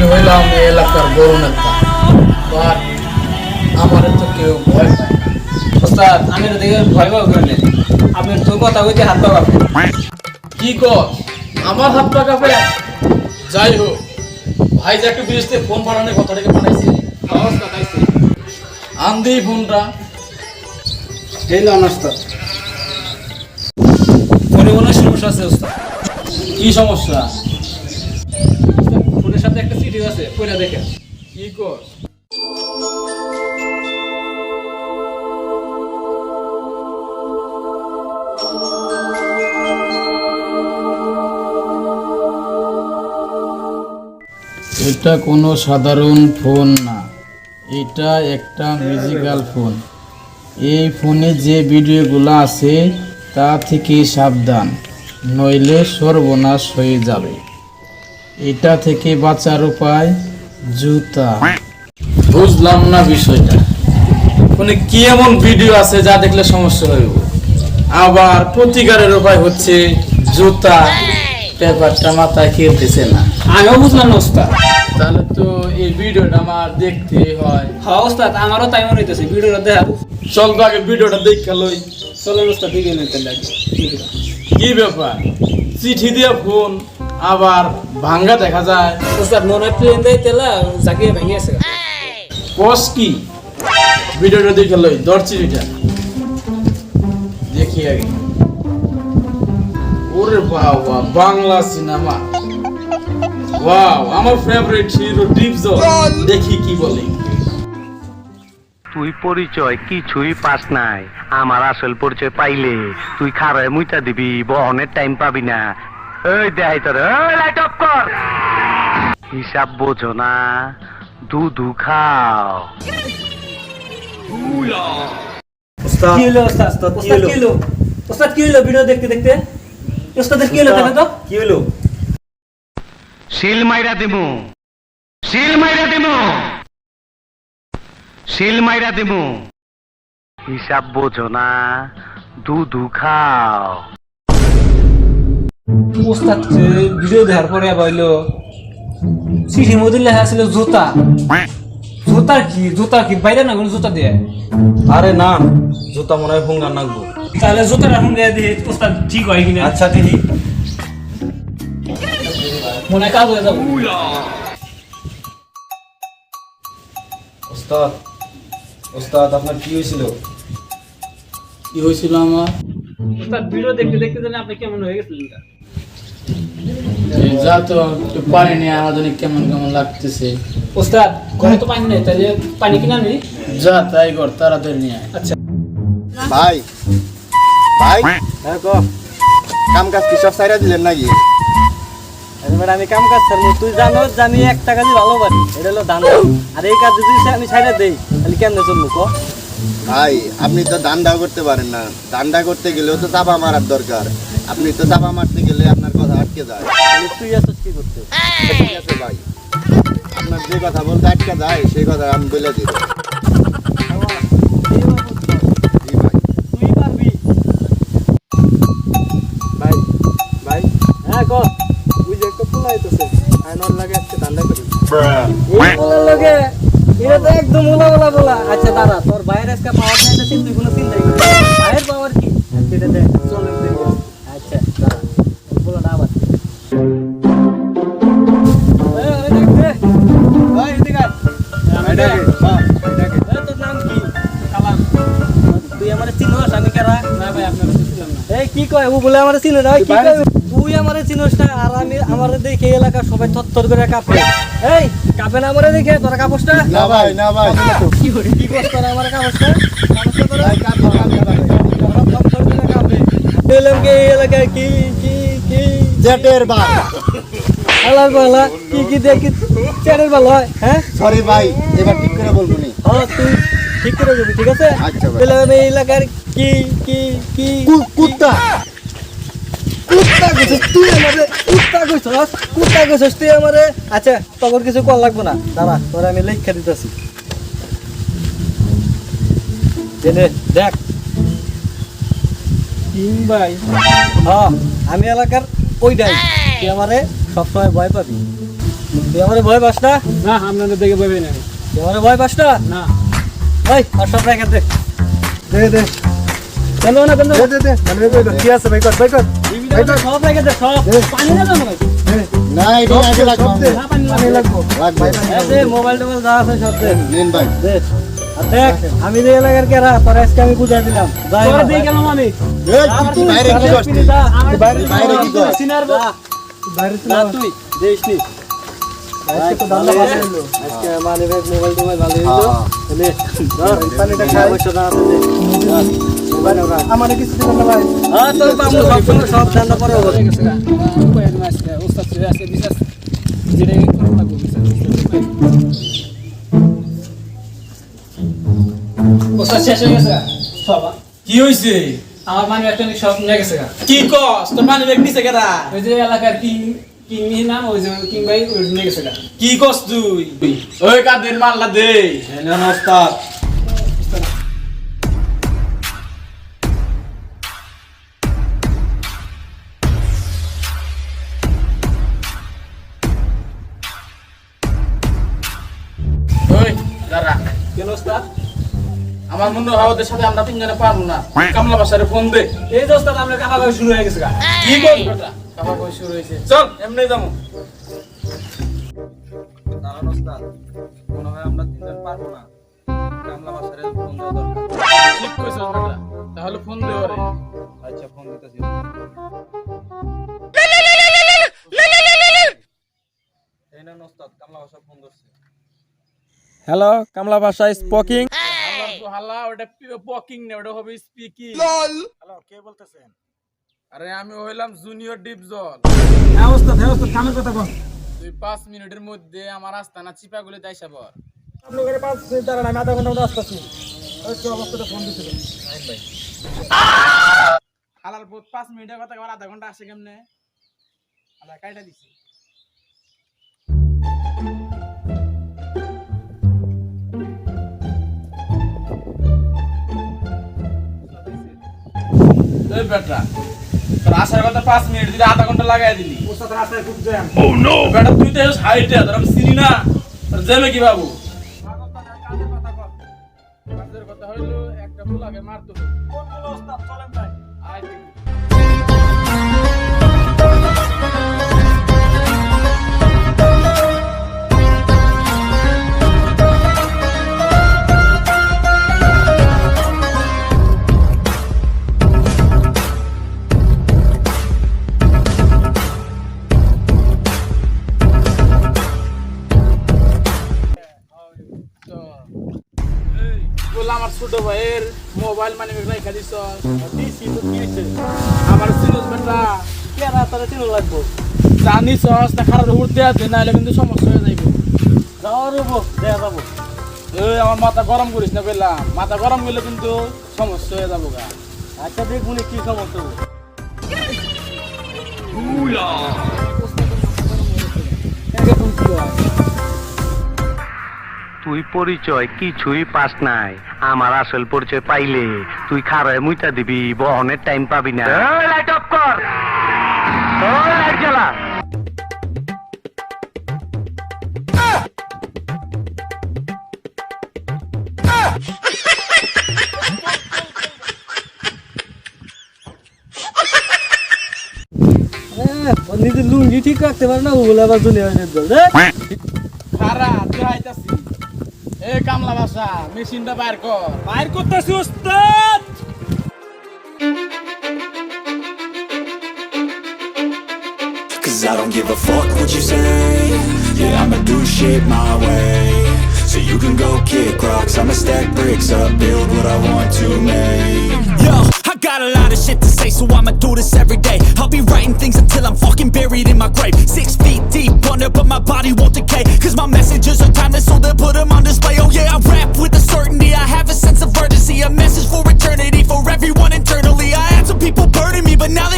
আমি হইলাম এই এলাকার বড় নেতা বাট আমার তো কেউ ভয় পায় না। ওস্তাদ আমি তো দেখে ভয় পাবো কেন আপনি তো কথা কইতে হাত পাবো কি কর? আমার হাত পা কাঁপে যাই হোক ভাই যে একটু বিদেশ থেকে ফোন পাঠানোর কথা থেকে পাঠাইছি আন্দি ফোনটা। এই ওস্তাদ। মনে হয় সমস্যা আছে ওস্তাদ। কি সমস্যা? চিঠি আছে পড়ে দেখেন। কি কর? এটা কোনো সাধারণ ফোন না। এটা একটা মিউজিক্যাল ফোন এই ফোনে যে ভিডিওগুলো আছে তা থেকে সাবধান নইলে সর্বনাশ হয়ে যাবে। এটা থেকে বাঁচার উপায় জুতা। বুঝলাম না বিষয়টা। ফোনে কি এমন ভিডিও আছে যা দেখলে সমস্যা হইব আবার প্রতিকারের উপায় হচ্ছে জুতা পেপারটা মাথায় খেলতেছে না। আমিও বুঝলাম না ওস্তাদ। তাহলে তো এই ভিডিওটা আমার দেখতে হয়। হ্যাঁ ওস্তাদ আমারও তাই মনে হইতেছে ভিডিওটা দেখা। চল তো আগে ভিডিওটা দেখে লই। চলেন ওস্তাদ দিকে নিতে লাগে। কি ব্যাপার? চিঠি দিয়ে ফোন। আবার ভাঙ্গা দেখা যায়। ওস্তাদ মনে প্লেন দেয় তেলা জাগিয়ে ভেঙে আছে। কস কি? ভিডিওটা দেখে লই আগে। ওরে বাবা বাংলা সিনেমা। ওয়াও আমার ফেভারিট হিরো ডিপজ দেখি কি বলে। তুই পরিচয় কিছুই পাস নাই। আমার আসল পরিচয় পাইলে তুই খারায় মুইটা দিবি বহনের টাইম পাবি না। এই দেখাই তোর এই লাইট অফ কর। হিসাব বোঝো না দুধু খাও। কি হলো ওস্তাদ ওস্তাদ কি হলো? ওস্তাদ কি হলো ভিডিও দেখতে দেখতে? ওস্তাদের কি হলো? দেখো তো? কি হলো? শিল মাইরা দিমু। শিল মাইরা দিমু। শিল মাইরা দিমু। হিসাব বোঝো না দুধু খাও। ওস্তাদ ভিডিও দেখার পরে হইল চিঠির মধ্যে লেখা ছিল জুতা জুতার কি? জুতা কি? বাইরে না কোনো জুতা দিয়ে? আরে না জুতা মনে হয় হুঙ্গার নাকবো। তাহলে এখন গায়ে দিয়ে ওস্তাদ ঠিক হয় কিনা? আচ্ছা দিদি মনে কাজ হয়ে যাব। ওস্তাদ ওস্তাদ আপনার কি হয়েছিল? কি হয়েছিল আমার? ওস্তাদ ভিডিও দেখতে দেখতে জানি আপনি কেমন হয়ে গেছিলেন? যা তো পানি নিয়ে আমার কেমন কেমন লাগতেছে? ওস্তাদ কোনো তো পানি নেই তাহলে পানি কিনে আনবি? যা তাই কর তাড়াতাড়ি নিয়ে আচ্ছা। ভাই ভাই হ্যাঁ ক? কাম কাজ কি সব সাইরা দিলেন নাকি? এবার আমি কাম কাজ ছাড়বো। তুই জানো জানি একটা কাজই ভালো পারি এটা হলো দান। আর এই কাজ যদি আমি ছাইড়া দেই তাহলে কেমনে চলবো ক? ভাই আপনি তো দান্ডা করতে পারেন না। দান্ডা করতে গেলেও তো চাপা মারার দরকার। আপনি তো চাপা মারতে আটকে যায়। তুই আছিস কি করতে? ভাই আপনার যে কথা বলতে আটকে যায় সেই কথা আমি বলে দিব হ্যাঁ ক তুই যে একটা পোলা আইতেছে। আইনর লাগে আজকে দান্ডা করি। এই পোলার লগে এটা তো একদম ওলা ওলা বলা আচ্ছা দাদা তোর বাইরের আজকে পাওয়ার নাই তো তুই কোনো চিন্তাই করিস বাইরের পাওয়ার কি? সেটা দেখ চলেন আচ্ছা। কি কয়? ও বলে আমার চিনে না। কি কয়? তুই আমারে চিনোস না আর আমি আমারে দেখে এলাকা সবাই থরথর করে কাঁপে। এই কাঁপে না আমারে দেখে? তোরা কাপড় না? না ভাই না ভাই। কি করে কি করছ তোরা আমার কাপড় না? তোরা থরথর করে কাঁপে এই এলাকায় কি কি জেটের ভাই আলার বালা কি কি দেখি চ্যানেল ভালো হয় হ্যাঁ? সরি ভাই এবার ঠিক করে বলব নি। হ্যাঁ তুই ঠিক করে যাবি ঠিক আছে? আচ্ছা। বললাম এই এলাকার কি কি কি কুত্তা। কুত্তা কইছিস তুই আমারে কুত্তা কইছস কুত্তা কইছস তুই আমারে। আচ্ছা তখন কিছু কল লাগবো না। দাঁড়া তোর আমি লেখা দিতেছি। দেখ। তিন ভাই। হ্যাঁ আমি এলাকার ওইটাই। তুই আমারে সবসময় ভয় পাবি। তুই আমার ভয় পাস না? না আপনাদের দেখে বইবে না আমি। তুই আমার ভয় পাস না? না। ওই আর সব রেখে দে। দে দে। চলো না চলো দে দে দে। মানে কই কি আছে? ভাই কর ভাই কর। সব রেখে দে সব। পানি না ভাই? না এটা আগে লাগবে দে। পানি লাগবো। লাগবে। এই মোবাইল টোবাইল যা আছে সব দে। নিন ভাই। দে। দেখ আমি যে এলাকার কেরা তোর আজকে আমি বুঝাই দিলাম। তোরা না, দিয়ে গেলাম আমি। এই, তুই- তুই বাইরে কি করছিস? বাইরে বাইরে কি করছিস? সিনার বাইরে যা তুই দেশ নি। আজকে তো দান্দা ভালো হলো। আজকে মানে ব্যাগ মোবাইল ভালো হ্যাঁ, হইল হ্যাঁ। ধর পানিটা খাই। অবশ্য না আছে দে। মোবাইল রাখ আমারে কিছু দিবেন না ভাই। হ্যাঁ তোর পাবো সব হবে। হয়ে আজকে। ওস্তাদ আজকে যেটা করা লাগবে শেষ হয়ে গেছে। সব কি হইছে? আমার মানে একটা সব নিয়ে গেছে কি কস? তোর মানে ব্যাগ নিছে কেডা? ওই যে এলাকার কি কিং ই নাম ওই যে কিং ভাই ওই নিয়ে গেছে। কি কস তুই? ওই কাদের মাল্লা দে? এলেন ওস্তাদ আমার মনে হয় ওদের সাথে আমরা তিনজনে পারব না। কামলা বাসারে ফোন দে। এই ওস্তাদ আমরা কাকা ভাই শুরু হয়ে গেছে গা। কি বেটা খাবার কই শুরু হইছে চল এমনি যাব। দাঁড়ান ওস্তাদ মনে হয় আমরা তিনজন পারব না। কামলা বাসারে ফোন দেওয়া দরকার। ঠিক কইছস বেটা তাহলে ফোন দে ওরে। আচ্ছা ফোন দিতেছি। হ্যালো কামলা ভাষা স্পোকিং। হালা ওটা পকিং না ওটা হবে স্পিকিং হ্যালো কে বলতেছেন? আরে আমি হইলাম জুনিয়র ডিপ জল। হ্যাঁ ওস্তাদ হ্যাঁ ওস্তাদ কামের কথা কোন। তুই পাঁচ মিনিটের মধ্যে আমার আস্তানা চিপা গুলি দাইসা বর আপনি করে পাঁচ মিনিট দাঁড়ান আমি আধা ঘণ্টা মতো আসতেছি। ওই কি অবস্থাটা ফোন দিছিল। হালার পর পাঁচ মিনিটের কথা আধা ঘণ্টা আসে কেমনে? আধা কাইটা দিছি। বেটা তোর আসার কথা পাঁচ মিনিট দিলে আধা ঘণ্টা লাগাই দিলি। ওস্তাদ রাস্তায় খুব বেটা তুই তো হাইটে তোর আমি চিনি না। তোর জেমে কি বাবু কাজের কথা হইল একটা মারতো ওস্তাদ? চলেন ভাই। মোবাইল মানে রেখা দিছ দিছি তো কি হইছে আমার সিনুস বেটা কেরা তোর তিন লাগবো? জানিস না, খারাপ উঠতে আছে নাহলে কিন্তু সমস্যা হয়ে যাইব। যাওয়ার হব দেয়া যাব। এই আমার মাথা গরম করিস না বললাম মাথা গরম করলে কিন্তু সমস্যা হয়ে যাব গা। আচ্ছা দেখবুনি কি সমস্যা তুই পরিচয় কিছুই পাস নাই। আমার আসল পরিচয় পাইলে তুই খারায় মুইটা দিবি বহনের টাইম পাবি না। লাইট অফ কর। লাইট জ্বালা। হ্যাঁ নিজের লুঙ্গি ঠিক রাখতে পারে না ওগুলো আবার দুনিয়া দল খারা তুই আইতাছি এ কামলা বাসা মেশিনটা বাইর কর বাইর করতেছি ওস্তাদ Cause I don't give a fuck what you say Yeah, I'ma do shit my way So you can go kick rocks I'ma stack bricks up, build what I want to make Yo, I got a lot of shit to say So I'ma do this every day. I'll be writing things until I'm fucking buried in my grave. Six feet deep under but my body won't decay Cause my messages are timeless so they'll put them on display. Oh yeah, I rap with a certainty I have a sense of urgency A message for eternity For everyone internal